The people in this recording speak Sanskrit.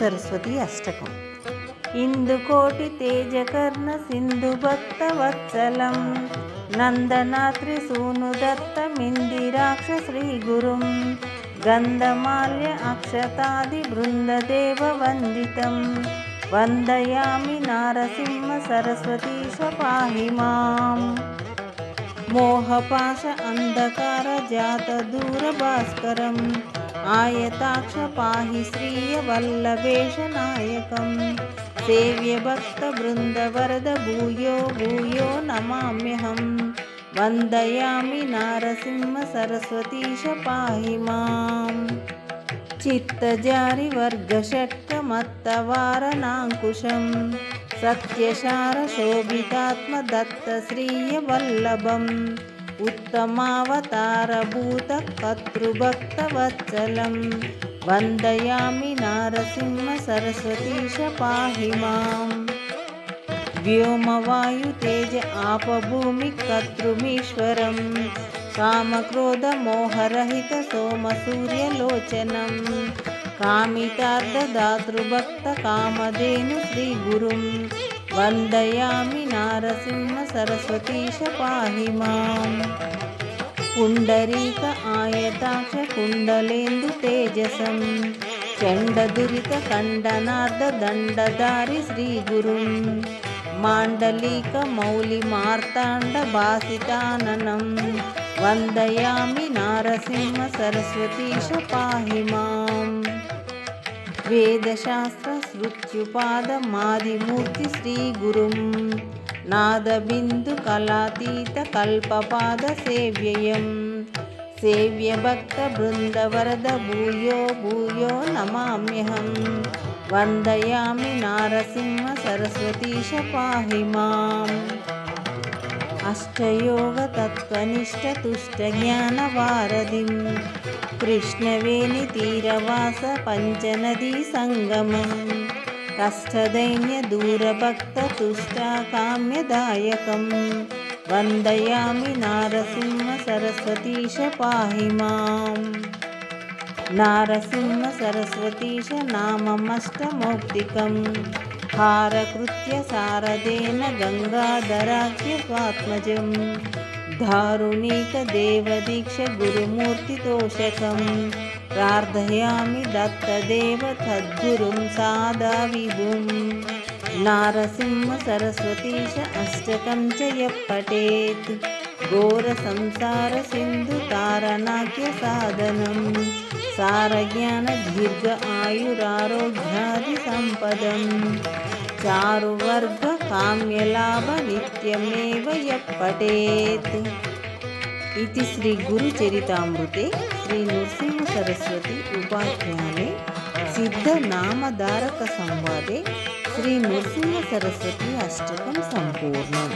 सरस्वती अष्टकम् इन्दुकोटितेजकर्णसिन्धुभक्तवत्सलं नन्दनात्रिसूनुदत्तमिन्दिराक्ष श्रीगुरुं गन्धमार्य अक्षतादिवृन्ददेव वन्दितं वन्दयामि नारसिंहसरस्वतीस्वपाहि मां मोहपाश अन्धकारजातदूरभास्करम् आयताक्षपाहि श्रीयवल्लभेशनायकं सेव्यभक्तवृन्दवरद भूयो भूयो नमाम्यहं वन्दयामि नारसिंहसरस्वतीश पाहि मां चित्तजारिवर्गषट्कमत्तवारनाङ्कुशं सत्यसारशोभितात्मदत्तश्रियवल्लभम् उत्तमावतारभूतकर्तृभक्तवत्सलं। वन्दयामि नारसिंहसरस्वतीश पाहि माम् व्योमवायुतेज आपभूमिकर्तृमीश्वरं। कामक्रोधमोहरहितसोमसूर्यलोचनं। कामितार्धदातृभक्तकामधेनु श्रीगुरुं वन्दयामि नारसिंहसरस्वतीश पाहि माम्। पुण्डरीक आयताक्ष कुण्डलेन्दुतेजसं चण्डदुरितखण्डनार्धदण्डधारि श्रीगुरुं माण्डलिकमौलिमार्ताण्डभासिताननं वन्दयामि नारसिंहसरस्वतीश पाहि माम् वेदशास्त्रश्रुत्युपादमादिमूर्ति श्रीगुरुं नादबिन्दुकलातीतकल्पपादसेव्ययं। सेव्यभक्तबृन्दवरद भूयो भूयो नमाम्यहं। वन्दयामि नारसिंहसरस्वतीश पाहि माम् अष्टयोगतत्त्वनिष्ठतुष्टज्ञानवारधिं कृष्णवेणितीरवास पञ्चनदीसङ्गमं कष्टदैन्यदूरभक्ततुष्टाकाम्यदायकं वन्दयामि नारसिंहसरस्वतीश पाहि माम् नारसिंहसरस्वतीश नाममष्टमौक्तिकम् हारकृत्य सारदेन गङ्गाधराख्य स्वात्मजं गुरुमूर्तितोषकं प्रार्थयामि दत्तदेव तद्गुरुं सादा विभुं नारसिंहसरस्वतीश अष्टकं च यः पठेत् घोरसंसारसिन्धुतारणाख्यसाधनं सारज्ञानदीर्घ आयुरारोग्यादिसम्पदं चारुवर्गकाम्यलाभनित्यमेव यः पठेत् इति श्रीगुरुचरितामृते श्रीनृसिंहसरस्वती उपाख्याने सिद्धनामधारकसंवादे श्रीनृसिंहसरस्वती अष्टकं सम्पूर्णम्